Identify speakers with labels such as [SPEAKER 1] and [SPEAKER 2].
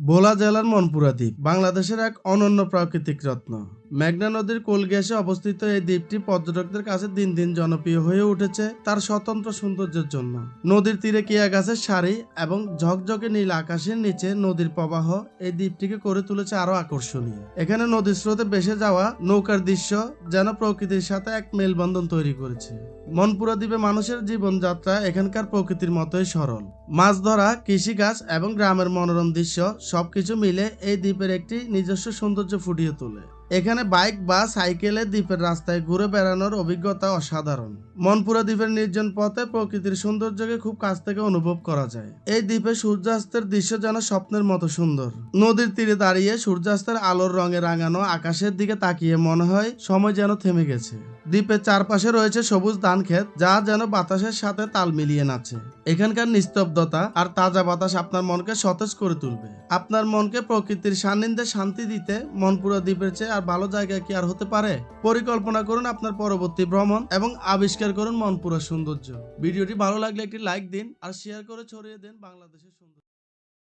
[SPEAKER 1] ভোলা জেলার মনপুরা দ্বীপ বাংলাদেশের এক অনন্য প্রাকৃতিক রত্ন। মেঘনা নদীর কোল ঘেঁষে অবস্থিত এই দ্বীপটি পর্যটকদের কাছে দিন দিন জনপ্রিয় হয়ে উঠেছে তার স্বতন্ত্র সৌন্দর্যের জন্য। নদীর তীরে কেয়া গাছের সারি এবং ঝকঝকে নীল আকাশের নিচে নদীর প্রবাহ এই দ্বীপটিকে করে তুলেছে আরও আকর্ষণীয়। এখানে নদীর স্রোতে ভেসে যাওয়া নৌকার দৃশ্য যেন প্রকৃতির সাথে এক মেলবন্ধন তৈরি করেছে। মনপুরা দ্বীপে মানুষের জীবনযাত্রা এখানকার প্রকৃতির মতোই সরল। মাছ ধরা, কৃষিকাজ এবং গ্রামের মনোরম দৃশ্য সবকিছু মিলে এই দ্বীপের একটি নিজস্ব সৌন্দর্য ফুটিয়ে তোলে। এখানে বাইক বা সাইকেলে দ্বীপের রাস্তায় ঘুরে বেড়ানোর অভিজ্ঞতা অসাধারণ। মনপুরা দ্বীপের নির্জন পথে প্রকৃতির সৌন্দর্যকে খুব কাছ থেকে অনুভব করা যায়। এই দ্বীপে সূর্যাস্তের দৃশ্য যেন স্বপ্নের মতো সুন্দর। নদীর তীরে দাঁড়িয়ে সূর্যাস্তের আলোর রঙে রাঙানো আকাশের দিকে তাকিয়ে মনে হয় সময় যেন থেমে গেছে। দ্বীপের চারপাশে রয়েছে সবুজ ধান ক্ষেত, যা যেন বাতাসের সাথে তাল মিলিয়ে নাচে এখানকার নিস্তব্ধতা আর তাজা বাতাস আপনার মনকে সতেজ করে তুলবে। আপনার মনকে প্রকৃতির সান্নিধ্যে শান্তি দিতে মনপুরা দ্বীপের চেয়ে আর ভালো জায়গা কি আর হতে পারে? পরিকল্পনা করুন আপনার পরবর্তী ভ্রমণ এবং আবিষ্কার করুন মনপুরা সৌন্দর্য। ভিডিওটি ভালো লাগলে একটি লাইক দিন আর শেয়ার করে ছড়িয়ে দিন বাংলাদেশের সৌন্দর্য।